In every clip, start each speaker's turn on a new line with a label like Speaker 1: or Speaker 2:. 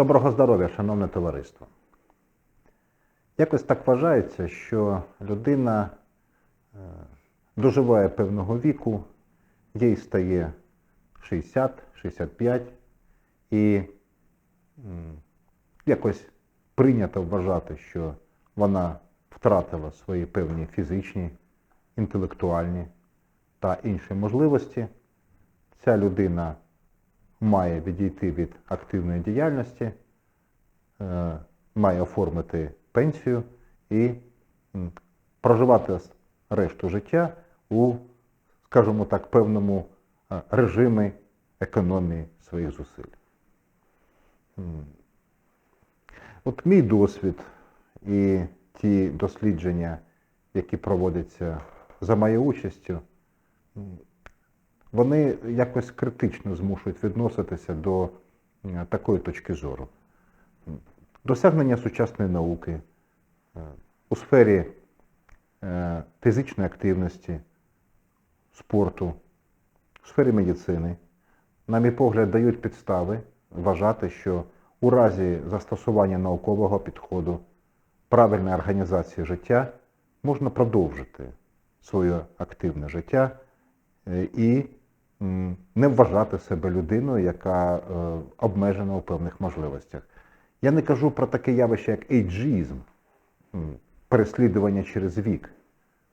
Speaker 1: Доброго здоров'я, шановне товариство. Якось так вважається, що людина е, доживає певного віку, їй стає 60-65, і якось прийнято вважати, що вона втратила свої певні фізичні, інтелектуальні та інші можливості. Ця людина має відійти від активної діяльності, е, має оформити пенсію і проживати решту життя у, скажімо так, певному е, режимі економії своїх зусиль. От мій досвід і ті дослідження, які проводяться за моєю участю, вони якось критично змушують відноситися до е, такої точки зору. Досягнення сучасної науки е, у сфері е, фізичної активності, спорту, у сфері медицини, на мій погляд, дають підстави вважати, що у разі застосування наукового підходу, правильної організації життя можна продовжити своє активне життя і не вважати себе людиною, яка е, обмежена у певних можливостях. Я не кажу про таке явище, як ейджизм, переслідування через вік,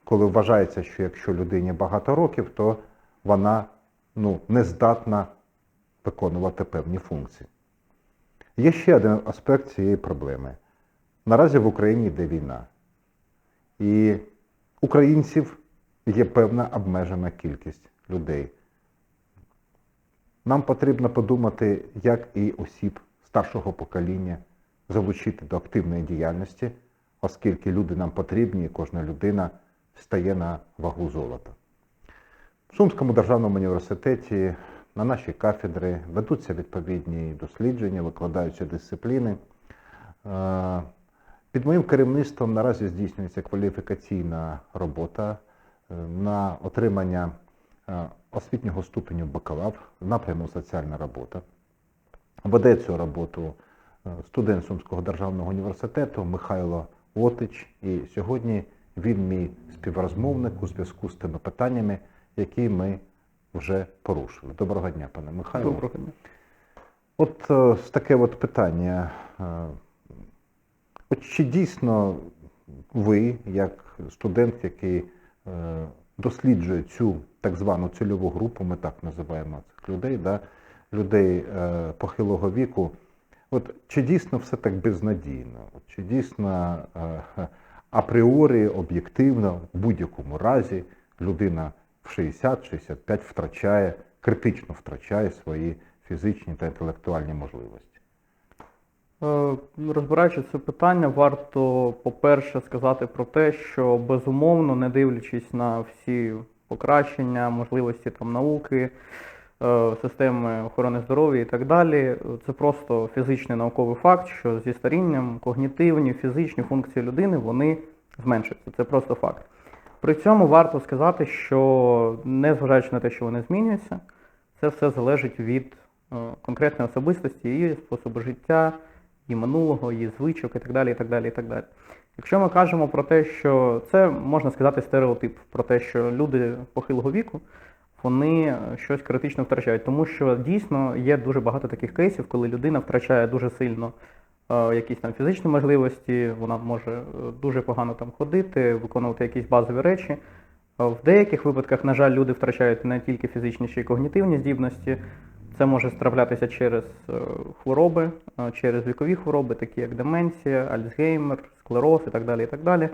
Speaker 1: коли вважається, що якщо людині багато років, то вона ну, не здатна виконувати певні функції. Є ще один аспект цієї проблеми. Наразі в Україні йде війна. І українців є певна обмежена кількість людей. Нам потрібно подумати, як і осіб старшого покоління залучити до активної діяльності, оскільки люди нам потрібні, і кожна людина стає на вагу золота. В Сумському державному університеті на нашій кафедри ведуться відповідні дослідження, викладаються дисципліни. Е, Під моїм керівництвом наразі здійснюється кваліфікаційна робота е, на отримання е, освітнього ступеню бакалавр напряму соціальна робота. Веде цю роботу е, студент Сумського державного університету Михайло Отич. І сьогодні він мій співрозмовник у зв'язку з тими питаннями, які ми вже порушили. Доброго дня, пане Михайло.
Speaker 2: Доброго дня.
Speaker 1: От е, таке от питання. е, От чи дійсно ви, як студент, який досліджує цю так звану цільову групу, ми так називаємо цих людей, да, людей е, похилого віку, от чи дійсно все так безнадійно? Чи дійсно е, апріорі, об'єктивно, в будь-якому разі людина в 60-65 втрачає, критично втрачає свої фізичні та інтелектуальні можливості?
Speaker 2: Е, Розбираючи це питання, варто, по-перше, сказати про те, що безумовно, не дивлячись на всі покращення, можливості там науки, е, системи охорони здоров'я і так далі, це просто фізичний науковий факт, що зі старінням когнітивні, фізичні функції людини вони зменшуються. Це просто факт. При цьому варто сказати, що незважаючи на те, що вони змінюються, це все залежить від е, конкретної особистості, її способу життя, і минулого, і звичок, і так далі, і так далі, і так далі. Якщо ми кажемо про те, що це можна сказати стереотип, про те, що люди похилого віку, вони щось критично втрачають, тому що дійсно є дуже багато таких кейсів, коли людина втрачає дуже сильно е, якісь там фізичні можливості, вона може е, дуже погано там ходити, виконувати якісь базові речі. Е, В деяких випадках, на жаль, люди втрачають не тільки фізичні, ще й когнітивні здібності. Це може страплятися через е, хвороби, е, через вікові хвороби, такі як деменція, Альцгеймер, склероз і так далі. і так далі.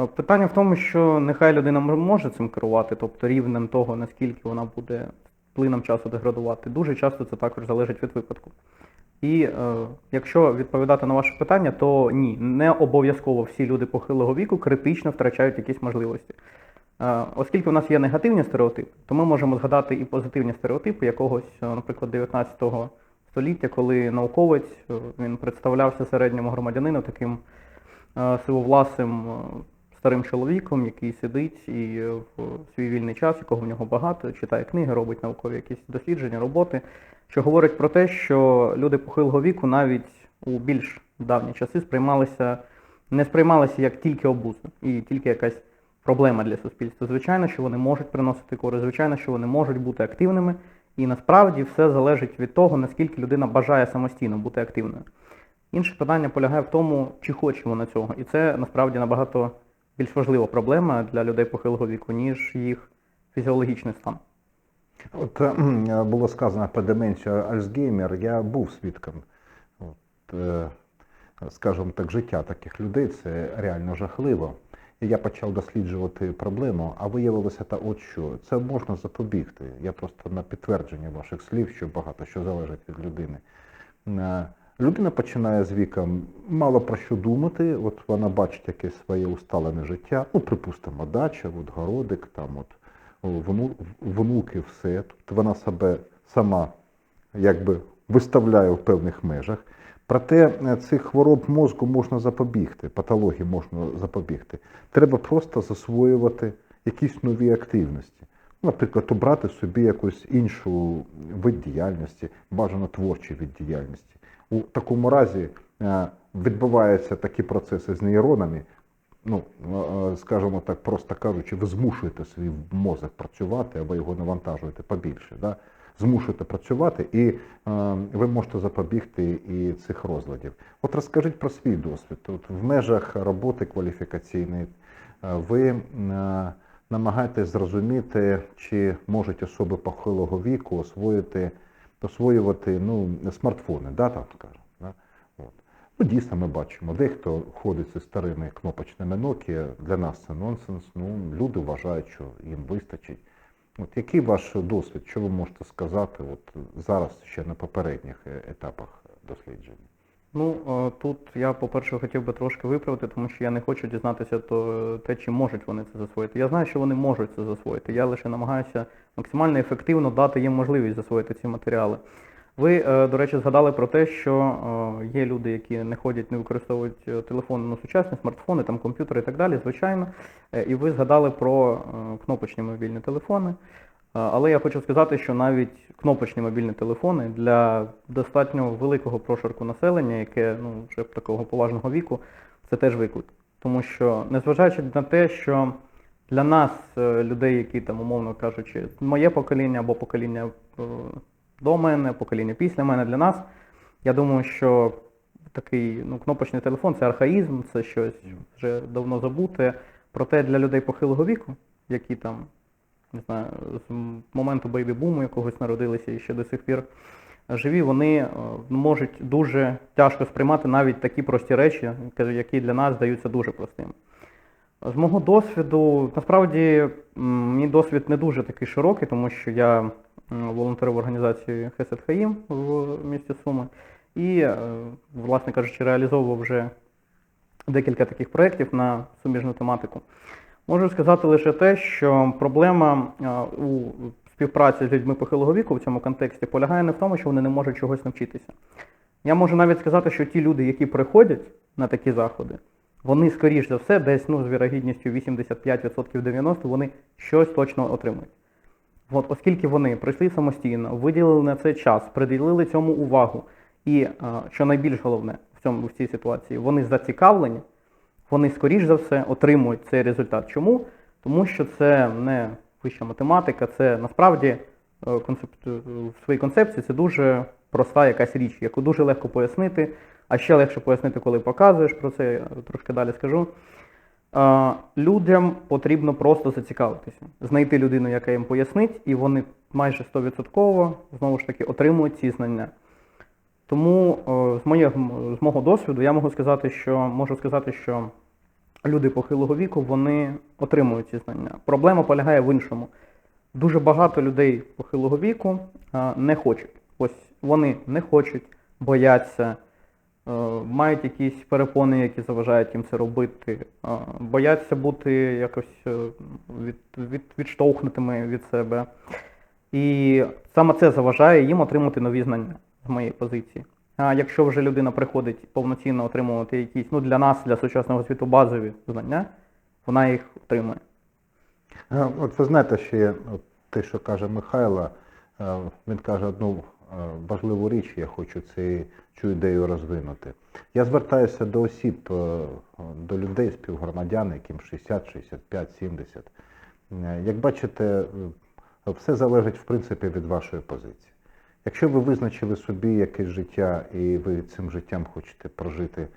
Speaker 2: Е, Питання в тому, що нехай людина може цим керувати, тобто рівнем того, наскільки вона буде плином часу деградувати. Дуже часто це також залежить від випадку. І е, якщо відповідати на ваше питання, то ні, не обов'язково всі люди похилого віку критично втрачають якісь можливості. Оскільки у нас є негативні стереотипи, то ми можемо згадати і позитивні стереотипи якогось, е, наприклад, 19 століття, коли науковець е, він представлявся середньому громадянину таким е, сивовласим старим чоловіком, який сидить і в свій вільний час, якого в нього багато, читає книги, робить наукові якісь дослідження, роботи, що говорить про те, що люди похилого віку навіть у більш давні часи сприймалися, не сприймалися як тільки обуза і тільки якась проблема для суспільства. Звичайно, що вони можуть приносити користь, звичайно, що вони можуть бути активними, і насправді все залежить від того, наскільки людина бажає самостійно бути активною. Інше питання полягає в тому, чи хоче вона цього. І це насправді набагато більш важлива проблема для людей похилого віку, ніж їх фізіологічний стан.
Speaker 1: От е, було сказано про деменцію Альцгеймер, я був свідком. Е, скажімо так, життя таких людей це реально жахливо. Я почав досліджувати проблему, а виявилося та от що. Це можна запобігти. Я просто на підтвердження ваших слів, що багато що залежить від людини. Е, Людина починає з віком мало про що думати, от вона бачить якесь своє усталене життя, ну, припустимо, дача, от городик, там от вну, внуки, все. Тобто вона себе сама якби виставляє в певних межах. Проте е, цих хвороб мозку можна запобігти, патології можна запобігти. Треба просто засвоювати якісь нові активності. Наприклад, обрати собі якусь іншу вид діяльності, бажано творчий вид діяльності. У такому разі е, відбуваються такі процеси з нейронами, ну, е, скажімо так, просто кажучи, ви змушуєте свій мозок працювати, або його навантажуєте побільше. Да? Змушуєте працювати, і е, ви можете запобігти і цих розладів. От розкажіть про свій досвід. От в межах роботи кваліфікаційної е, ви е, намагаєтесь зрозуміти, чи можуть особи похилого віку освоїти, освоювати ну, смартфони, да, там, скажемо. Ну, дійсно, ми бачимо, дехто ходить зі старими кнопочними Nokia, для нас це нонсенс. Ну, люди вважають, що їм вистачить. От який ваш досвід? Що ви можете сказати от зараз ще на попередніх е, етапах дослідження?
Speaker 2: Ну, тут я, по-перше, хотів би трошки виправити, тому що я не хочу дізнатися то, те, чи можуть вони це засвоїти. Я знаю, що вони можуть це засвоїти. Я лише намагаюся максимально ефективно дати їм можливість засвоїти ці матеріали. Ви, е, до речі, згадали про те, що е, є люди, які не ходять, не використовують е, телефони, ну, сучасні смартфони, там комп'ютери і так далі, звичайно. І ви згадали про кнопочні мобільні телефони. Але я хочу сказати, що навіть кнопочні мобільні телефони для достатньо великого прошарку населення, яке ну, вже такого поважного віку, це теж виклик. Тому що, незважаючи на те, що для нас, людей, які там, умовно кажучи, моє покоління або покоління до мене, покоління після мене, для нас, я думаю, що такий ну, кнопочний телефон це архаїзм, це щось вже давно забуте. Проте для людей похилого віку, які там, не знаю, з моменту бейбі-буму якогось народилися і ще до сих пір живі, вони е, можуть дуже тяжко сприймати навіть такі прості речі, які для нас здаються дуже простими. З мого досвіду, насправді, мій досвід не дуже такий широкий, тому що я м, в організації Хесед Хаїм в місті Суми і, е, власне кажучи, реалізовував вже декілька таких проєктів на суміжну тематику. Можу сказати лише те, що проблема е, у співпраці з людьми похилого віку в цьому контексті полягає не в тому, що вони не можуть чогось навчитися. Я можу навіть сказати, що ті люди, які приходять на такі заходи, вони, скоріш за все, десь ну, з вірогідністю 85% 90%, вони щось точно отримують. От, оскільки вони прийшли самостійно, виділили на це час, приділили цьому увагу, і, е, що найбільш головне в, цьому, в цій ситуації, вони зацікавлені, вони, скоріш за все, отримують цей результат. Чому? Тому що це не вища математика, це насправді е, концепт, в своїй концепції це дуже проста якась річ, яку дуже легко пояснити, а ще легше пояснити, коли показуєш, про це я трошки далі скажу. Людям потрібно просто зацікавитися, знайти людину, яка їм пояснить, і вони майже 100% знову ж таки отримують ці знання. Тому з, моє, з мого досвіду я можу сказати, що можу сказати, що люди похилого віку вони отримують ці знання. Проблема полягає в іншому. Дуже багато людей похилого віку не хочуть. Ось вони не хочуть, бояться, мають якісь перепони, які заважають їм це робити, е, бояться бути якось е, від, від, відштовхнутими від себе. І саме це заважає їм отримати нові знання з моєї позиції. А якщо вже людина приходить повноцінно отримувати якісь, ну для нас, для сучасного світу, базові знання, вона їх отримує.
Speaker 1: Е, От ви знаєте, ще от те, що каже Михайло, е, він каже одну е, важливу річ, я хочу цю ідею розвинути. Я звертаюся до осіб, е, до людей, співгромадян, яким 60, 65, 70. Е, Як бачите, е, все залежить в принципі від вашої позиції. Якщо ви визначили собі якесь життя і ви цим життям хочете прожити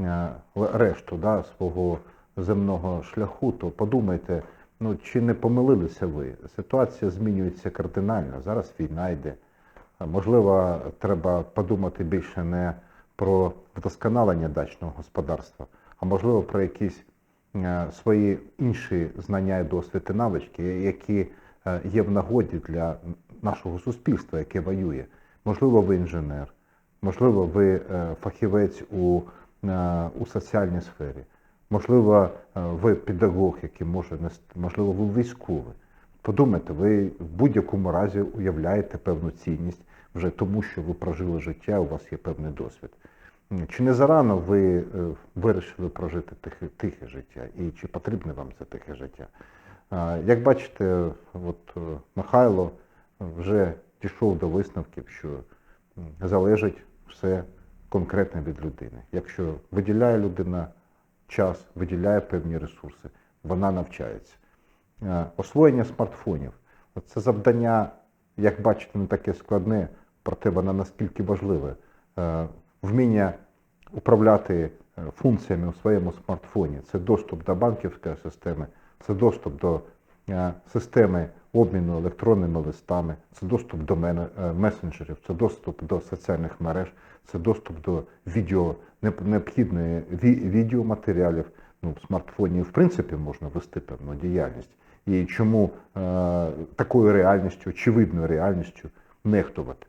Speaker 1: е, решту да, свого земного шляху, то подумайте, ну чи не помилилися ви? Ситуація змінюється кардинально. Зараз війна йде. Можливо, треба подумати більше не про вдосконалення дачного господарства, а можливо про якісь е, свої інші знання і досвід і навички, які е, є в нагоді для нашого суспільства, яке воює. Можливо, ви інженер, можливо, ви е, фахівець у, у соціальній сфері, можливо, ви педагог, який може нести, можливо, ви військовий. Подумайте, ви в будь-якому разі уявляєте певну цінність вже тому, що ви прожили життя, у вас є певний досвід. Чи не зарано ви е, вирішили прожити тихе, тихе життя, і чи потрібне вам це тихе життя? Як бачите, от е, Михайло вже дійшов до висновків, що залежить все конкретно від людини. Якщо виділяє людина час, виділяє певні ресурси, вона навчається. Е, Освоєння смартфонів це завдання, як бачите, не таке складне, проте воно наскільки важливе. Вміння управляти е, функціями у своєму смартфоні це доступ до банківської системи, це доступ до е, системи обміну електронними листами, це доступ до месенджерів, це доступ до соціальних мереж, це доступ до відео, необхідної відеоматеріалів. Ну, в смартфоні в принципі можна вести певну діяльність. І чому е, такою реальністю, очевидною реальністю нехтувати?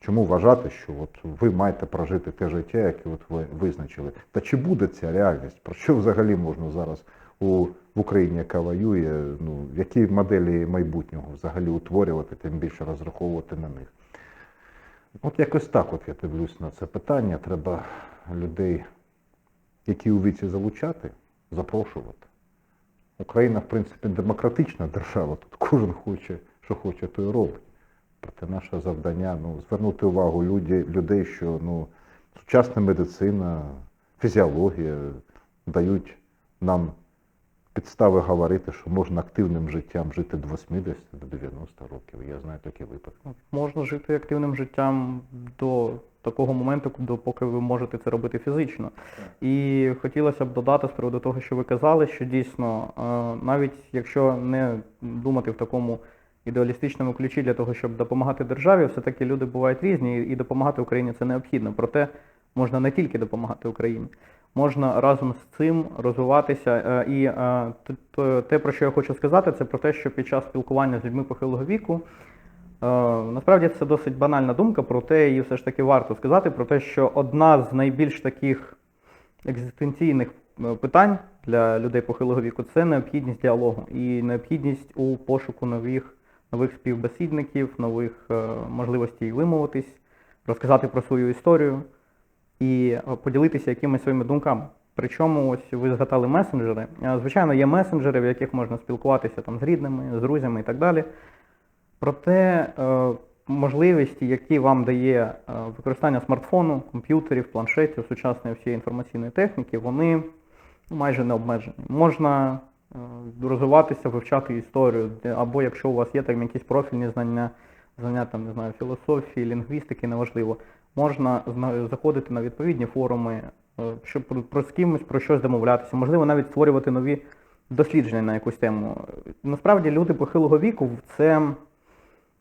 Speaker 1: Чому вважати, що от ви маєте прожити те життя, яке от ви визначили? Та чи буде ця реальність? Про що взагалі можна зараз у, в Україні, яка воює, ну, які моделі майбутнього взагалі утворювати, тим більше розраховувати на них? От якось так от я дивлюсь на це питання. Треба людей, які у віці залучати, запрошувати. Україна, в принципі, демократична держава, тут кожен хоче, що хоче, то й робить. Проте наше завдання ну, звернути увагу люди, людей, що ну, сучасна медицина, фізіологія дають нам підстави говорити, що можна активним життям жити до 80 до 90 років. Я знаю такі випадки.
Speaker 2: Можна жити активним життям до такого моменту, допоки ви можете це робити фізично. І хотілося б додати з приводу того, що ви казали, що дійсно, е, навіть якщо не думати в такому ідеалістичному ключі для того, щоб допомагати державі, все-таки люди бувають різні, і допомагати Україні це необхідно. Проте можна не тільки допомагати Україні. Можна разом з цим розвиватися. е, І е, те, про що я хочу сказати, це про те, що під час спілкування з людьми похилого віку Е, Насправді це досить банальна думка, проте її все ж таки варто сказати про те, що одна з найбільш таких екзистенційних питань для людей похилого віку це необхідність діалогу і необхідність у пошуку нових, нових співбесідників, нових можливостей вимовитись, розказати про свою історію і е, поділитися якимись своїми думками. Причому ось ви згадали месенджери. Е, Звичайно, є месенджери, в яких можна спілкуватися там з рідними, з друзями і так далі. Проте е, можливості, які вам дає використання смартфону, комп'ютерів, планшетів, сучасної всієї інформаційної техніки, вони майже не обмежені. Можна розвиватися, вивчати історію, або якщо у вас є там якісь профільні знання, знання там, не знаю, філософії, лінгвістики, неважливо, можна заходити на відповідні форуми, е, щоб про, з кимось про щось домовлятися, можливо, навіть створювати нові дослідження на якусь тему. Насправді люди похилого віку це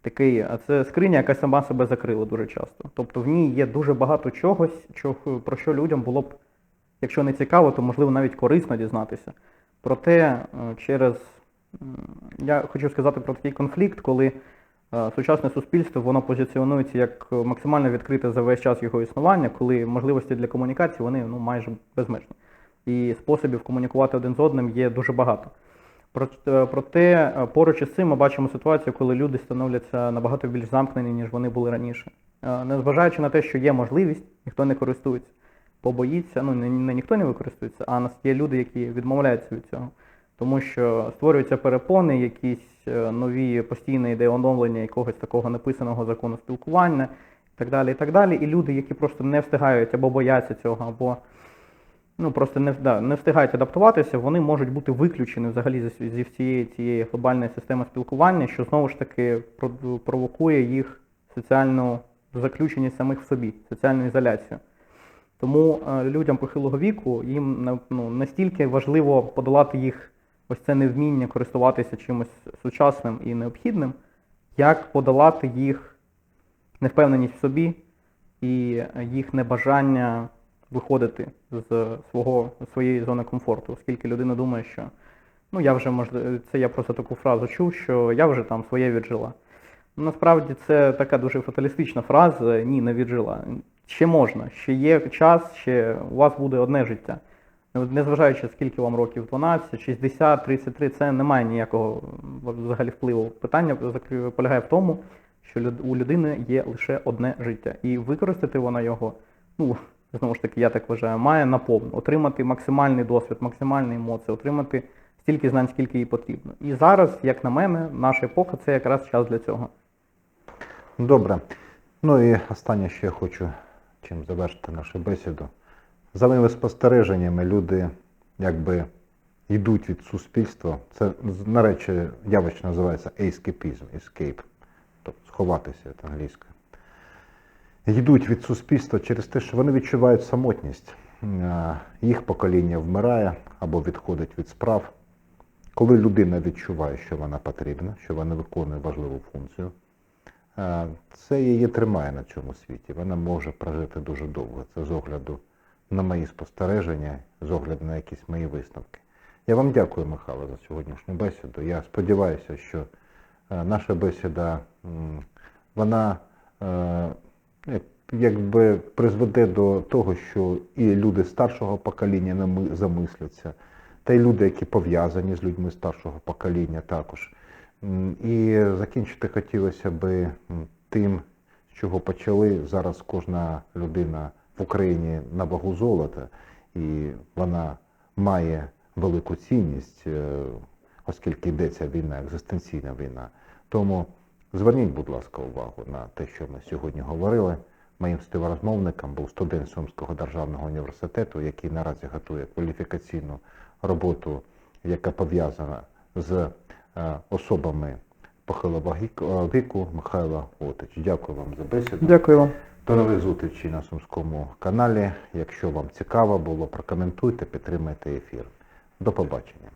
Speaker 2: такий, а це скриня, яка сама себе закрила дуже часто. Тобто в ній є дуже багато чогось, чого, про що людям було б, якщо не цікаво, то можливо навіть корисно дізнатися. Проте е, через я хочу сказати про такий конфлікт, коли сучасне суспільство воно позиціонується як максимально відкрите за весь час його існування, коли можливості для комунікації вони ну, майже безмежні. І способів комунікувати один з одним є дуже багато. Е, Проте е, поруч із цим ми бачимо ситуацію, коли люди становляться набагато більш замкнені, ніж вони були раніше. Е, Незважаючи на те, що є можливість, ніхто не користується, побоїться, ну не, не ніхто не використовується, а нас є люди, які відмовляються від цього. Тому що створюються перепони, якісь е, нові постійні ідеї оновлення якогось такого написаного закону спілкування і так далі. І так далі. І люди, які просто не встигають або бояться цього, або ну, просто не, да, не встигають адаптуватися, вони можуть бути виключені взагалі зі, зі всієї цієї глобальної системи спілкування, що знову ж таки провокує їх соціальну заключеність самих в собі, соціальну ізоляцію. Тому е, людям похилого віку їм ну, настільки важливо подолати їх ось це невміння користуватися чимось сучасним і необхідним, як подолати їх невпевненість в собі і їх небажання виходити з свого, своєї зони комфорту, оскільки людина думає, що ну я вже можливо, це я просто таку фразу чув, що я вже там своє віджила. Насправді це така дуже фаталістична фраза, ні, не віджила. Ще можна, ще є час, ще у вас буде одне життя. Незважаючи, скільки вам років, 12, 60, 33, це не має ніякого взагалі впливу. Питання полягає в тому, що у людини є лише одне життя. І використати вона його, ну, знову ж таки, я так вважаю, має наповну, отримати максимальний досвід, максимальні емоції, отримати стільки знань, скільки їй потрібно. І зараз, як на мене, наша епоха це якраз час для цього.
Speaker 1: Добре. Ну і останнє, що я хочу чим завершити нашу бесіду. За моїми спостереженнями, люди якби йдуть від суспільства. Це на речі явище називається ескепізм, escape, тобто сховатися від англійської. Йдуть від суспільства через те, що вони відчувають самотність. Е, Їх покоління вмирає або відходить від справ. Коли людина відчуває, що вона потрібна, що вона виконує важливу функцію, Е, Це її тримає на цьому світі. Вона може прожити дуже довго. Це з огляду на мої спостереження, з огляду на якісь мої висновки. Я вам дякую, Михайло, за сьогоднішню бесіду. Я сподіваюся, що е, наша бесіда вона е, якби призведе до того, що і люди старшого покоління замисляться, та й люди, які пов'язані з людьми старшого покоління також. І закінчити хотілося би тим, з чого почали. Зараз кожна людина в Україні на вагу золота, і вона має велику цінність, е, оскільки йдеться війна, екзистенційна війна. Тому зверніть, будь ласка, увагу на те, що ми сьогодні говорили. Моїм співрозмовником був студент Сумського державного університету, який наразі готує кваліфікаційну роботу, яка пов'язана з е, особами похилого віку Михайло Отич. Дякую вам за бесіду.
Speaker 2: Дякую вам.
Speaker 1: Зустрічей на Сумському каналі. Якщо вам цікаво було, прокоментуйте, підтримайте ефір. До побачення.